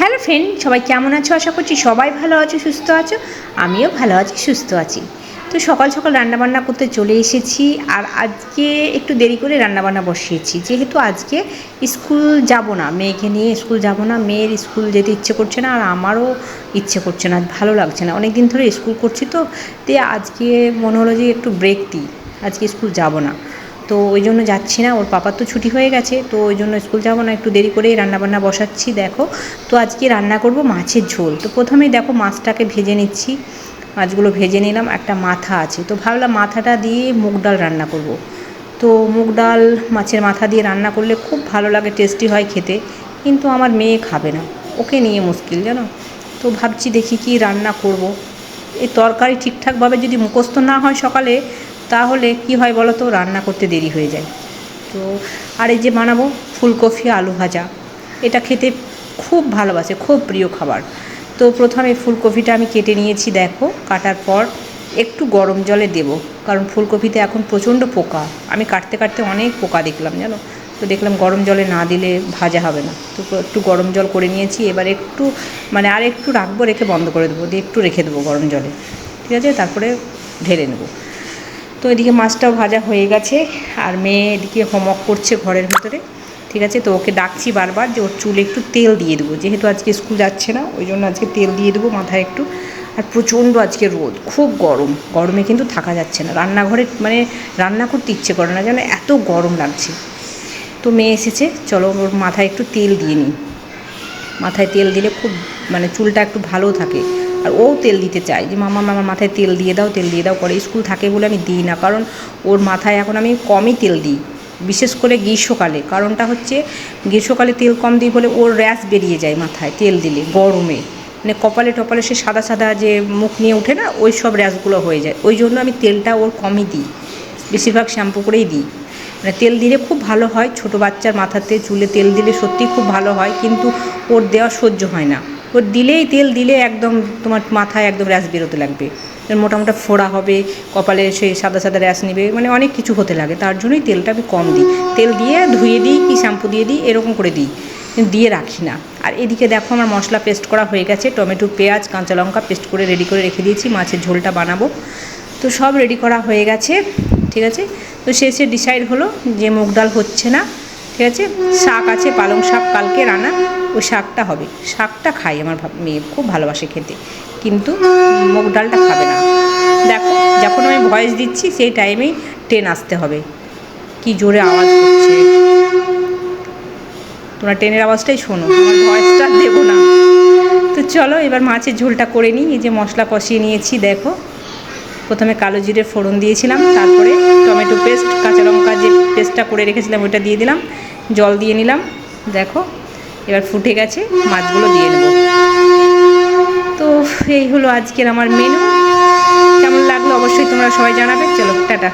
Hello friend, সবাই কেমন আছো? আশা করছি সবাই ভালো আছো, সুস্থ আছো। আমিও ভালো আছি, সুস্থ আছি। তো সকাল সকাল রান্নাবান্না করতে চলে এসেছি আর আজকে একটু দেরি করে রান্নাবান্না বসিয়েছি। যেহেতু আজকে স্কুল যাব না, মেয়েকে নিয়ে স্কুল যাব না, মেয়ের স্কুল যেতে ইচ্ছে করছে না আর আমারও ইচ্ছে করছে না, ভালো লাগছে না। অনেক দিন ধরে স্কুল করছি তো দিয়ে আজকে মনে হলো যে একটু ব্রেক দিই, আজকে স্কুল যাব না। তো ওই জন্য যাচ্ছি না। ওর পাপার তো ছুটি হয়ে গেছে, তো ওই জন্য স্কুল যাব না। একটু দেরি করেই রান্নাবান্না বসাচ্ছি, দেখো। তো আজকে রান্না করব মাছের ঝোল। তো প্রথমেই দেখো মাছটাকে ভেজে নিচ্ছি। মাছগুলো ভেজে নিলাম, একটা মাথা আছে। তো ভাবলাম মাথাটা দিয়ে মুগ ডাল রান্না করব। তো মুগ ডাল মাছের মাথা দিয়ে রান্না করলে খুব ভালো লাগে, টেস্টি হয় খেতে। কিন্তু আমার মেয়ে খাবে না। ওকে নিয়ে মুশকিল, জানো? তো ভাবছি দেখি কি রান্না করব। এই তরকারি ঠিকঠাকভাবে যদি মুখস্থ না হয় সকালে তাহলে কি হয় বলো তো রান্না করতে দেরি হয়ে যায়। তো আর এই যে বানাবো ফুলকপি আলু ভাজা, এটা খেতে খুব ভালোবাসে, খুব প্রিয় খাবার। তো প্রথমে ফুলকপিটা আমি কেটে নিয়েছি, দেখো, কাটার পর একটু গরম জলে দেবো, কারণ ফুলকপিতে এখন প্রচণ্ড পোকা। আমি কাটতে কাটতে অনেক পোকা দেখলাম, জানো? তো দেখলাম গরম জলে না দিলে ভাজা হবে না। তো একটু গরম জল করে নিয়েছি, এবার একটু মানে আর একটু রাখব, রেখে বন্ধ করে দেবো, দিয়ে একটু রেখে দেবো গরম জলে। ঠিক আছে? তারপরে ঢেলে নেব। তো এদিকে মাছটাও ভাজা হয়ে গেছে আর মেয়ে এদিকে হোমওয়ার্ক করছে ঘরের ভিতরে। ঠিক আছে? তো ওকে ডাকছি বারবার যে ওর চুলে একটু তেল দিয়ে দেবো। যেহেতু আজকে স্কুল যাচ্ছে না, ওই জন্য আজকে তেল দিয়ে দেবো মাথায় একটু। আর প্রচণ্ড আজকে রোদ, খুব গরম। গরমে কিন্তু থাকা যাচ্ছে না। রান্নাঘরে মানে রান্না করতে ইচ্ছে করে না, যেন এত গরম লাগছে। তো মেয়ে এসেছে, চলো ওর মাথায় একটু তেল দিয়ে নিই। মাথায় তেল দিলে খুব মানে চুলটা একটু ভালো থাকে। আর ও তেল দিতে চায়। যে, মামা মামা মাথায় তেল দিয়ে দাও, তেল দিয়ে দাও করে স্কুল থাকে বলে আমি দিই না। কারণ ওর মাথায় এখন আমি কমই তেল দিই, বিশেষ করে গ্রীষ্মকালে। কারণটা হচ্ছে, গ্রীষ্মকালে তেল কম দিই বলে ওর র্যাশ বেরিয়ে যায় মাথায় তেল দিলে, গরমে। মানে কপালে টপালে সে সাদা সাদা যে মুখ নিয়ে ওঠে না, ওই সব র্যাশগুলো হয়ে যায়। ওই জন্য আমি তেলটা ওর কমই দিই, বেশিরভাগ শ্যাম্পু করেই দিই। মানে তেল দিলে খুব ভালো হয়, ছোট বাচ্চার মাথাতে চুলে তেল দিলে সত্যিই খুব ভালো হয়, কিন্তু ওর দেওয়া সহ্য হয় না। ওর দিলেই তেল দিলে একদম তোমার মাথায় একদম র্যাশ বেরোতে লাগবে। মোটামুটি ফোড়া হবে, কপালে সেই সাদা সাদা র্যাশ নেবে মানে অনেক কিছু হতে লাগে। তার জন্যই তেলটা আমি কম দিই। তেল দিয়ে ধুয়ে দিই কি শ্যাম্পু দিয়ে দিই, এরকম করে দিই। দিয়ে রাখি না। আর এদিকে দেখো আমার মশলা পেস্ট করা হয়ে গেছে। টমেটো, পেঁয়াজ, কাঁচা লঙ্কা পেস্ট করে রেডি করে রেখে দিয়েছি। মাছের ঝোলটা বানাবো। তো সব রেডি করা হয়ে গেছে, ঠিক আছে? তো শেষে ডিসাইড হলো যে মুগ ডাল হচ্ছে না, ঠিক আছে? শাক আছে, পালং শাক কালকে রান্না। ওই শাকটা হবে। শাকটা খাই, আমার মেয়ে খুব ভালোবাসে খেতে। কিন্তু মুগ ডালটা খাবে না। দেখো, যখন আমি ভয়েস দিচ্ছি, সেই টাইমেই ট্রেন আসতে হবে। কি জোরে আওয়াজ করছে। তোমরা ট্রেনের আওয়াজটাই শোনো। আমার ভয়েসটা দেবো না। তো চলো, এবার মাছের ঝোলটা করে নিই। এই যে মশলা কষিয়ে নিয়েছি, দেখো। প্রথমে কালো জিরে ফোড়ন দিয়েছিলাম, তারপরে টমেটো পেস্ট, কাঁচা লঙ্কা যে পেস্টটা করে রেখেছিলাম, ওইটা দিয়ে দিলাম। জল দিয়ে নিলাম। দেখো এবার ফুটে গেছে, মাছগুলো দিয়ে নেব। তো এই হলো আজকের আমার মেনু কেমন লাগল অবশ্যই তোমরা সবাই জানাবে। চলো, টাটা।